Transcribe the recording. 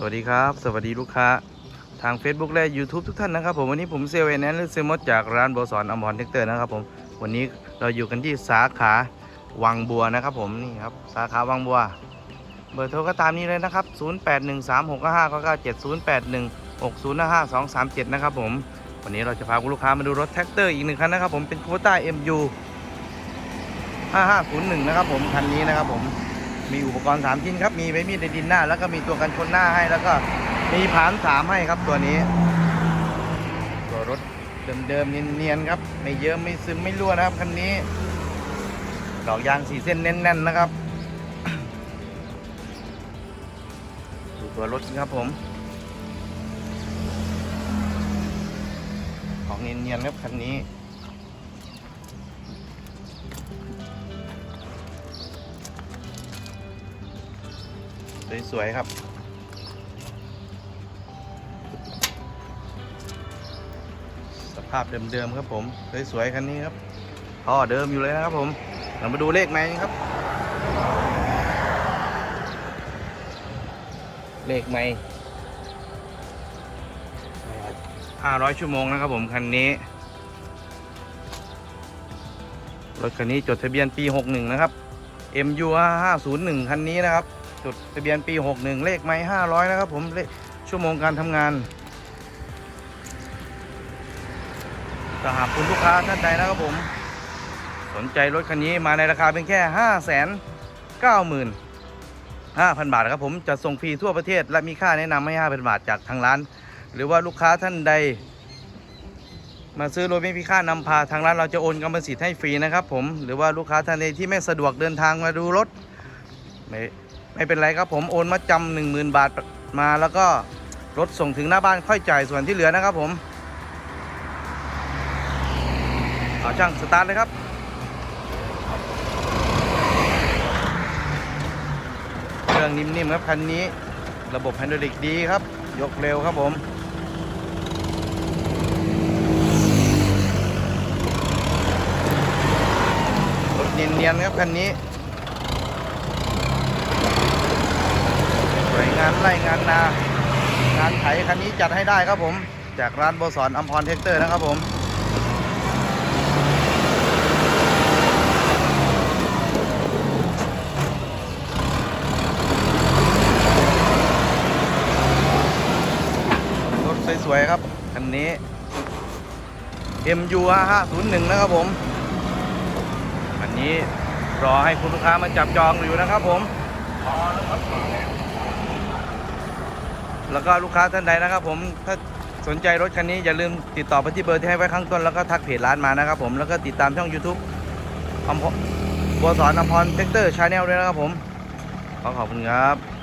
สวัสดีครับ สวัสดีลูกค้า ทาง Facebook และ YouTube ทุกท่านนะครับผมวันนี้ผมเซลล์แอนแนนหรือเซลล์มดจากร้านโบสอนอมรเทคเตอร์นะครับผมวันนี้เราอยู่กันที่สาขาวังบัวนะครับผมนี่ครับสาขาวังบัว เบอร์โทรก็ตามนี้เลยนะครับ 0813659970816055 237 นะครับผมวันนี้เราจะพาคุณลูกค้ามาดูรถแท็กเตอร์อีกหนึ่งคันนะครับผมเป็นโคต้า MU 5501 นะครับผมคันนี้นะครับผม มีอุปกรณ์3ชิ้นครับ มีใบมีดในดินหน้า แล้วก็มีตัวกันชนหน้าให้ แล้วก็มีผาน3ให้ครับตัวนี้ ตัวรถเดิมๆเนียนๆครับ ไม่เยอะไม่ซึมไม่รั่วนะครับคันนี้ ดอกยางสีเส้นแน่นๆนะครับ ดูตัวรถครับผม ของเนียนๆครับคันนี้ สวย ๆ ครับ สภาพเดิม ๆ ครับผม สวย ๆ คันนี้ครับท่อเดิมอยู่เลยนะครับผม เรามาดูเลขไหมครับ เลขไหม500 ชั่วโมงนะครับผมคันนี้ รถคันนี้จดทะเบียนปี 61 นะครับ MU 501 คันนี้นะครับ จดทะเบียนปี 61 เลขไม้500 นะครับผมเลขชั่วโมงการทำงานถ้าหากคุณลูกค้าท่านใดนะครับผม สนใจรถคันนี้มาในราคาเป็นแค่ 5 9 5 0 0 0 บาทนะครับผมจะส่งฟรีทั่วประเทศ และมีค่าแนะนำให้ 5,000 บาทจากทางร้าน หรือว่าลูกค้าท่านใด มาซื้อรถไม่มีค่านำพาทางร้านเราจะโอนกรรมสิทธิ์ให้ฟรีนะครับผมหรือว่าลูกค้าท่านใดที่ไม่สะดวกเดินทางมาดูรถไม่ ไม่เป็นไรครับผมโอนมาจำหนึ่งหมื่นบาทมาแล้วก็รถส่งถึงหน้าบ้านค่อยจ่ายส่วนที่เหลือนะครับผมเอาช่างสตาร์ทเลยครับ เครื่องนิ่มๆครับคันนี้ ระบบไฮดรอลิกดีครับ ยกเร็วครับผมรถเนียนๆครับคันนี้ วยงานไล่งานนา งานไถคันนี้จัดให้ได้ครับผม จากร้านโบสอนอัมพรเทคเตอร์นะครับผมรถสวยๆครับคันนี้ MU 5501นะครับผมอันนี้รอให้คุณลูกค้ามาจับจองอยู่นะครับผม แล้วก็ลูกค้าท่านใดนะครับ ผมถ้าสนใจรถคันนี้อย่าลืมติดต่อไปที่เบอร์ที่ให้ไว้ข้างต้นแล้วก็ทักเพจร้านมานะครับ ผมแล้วก็ติดตามช่อง YouTube อมพบัวสอนอมพรเทคเตอร์ชาแนลด้วยนะครับผมขอขอบคุณครับ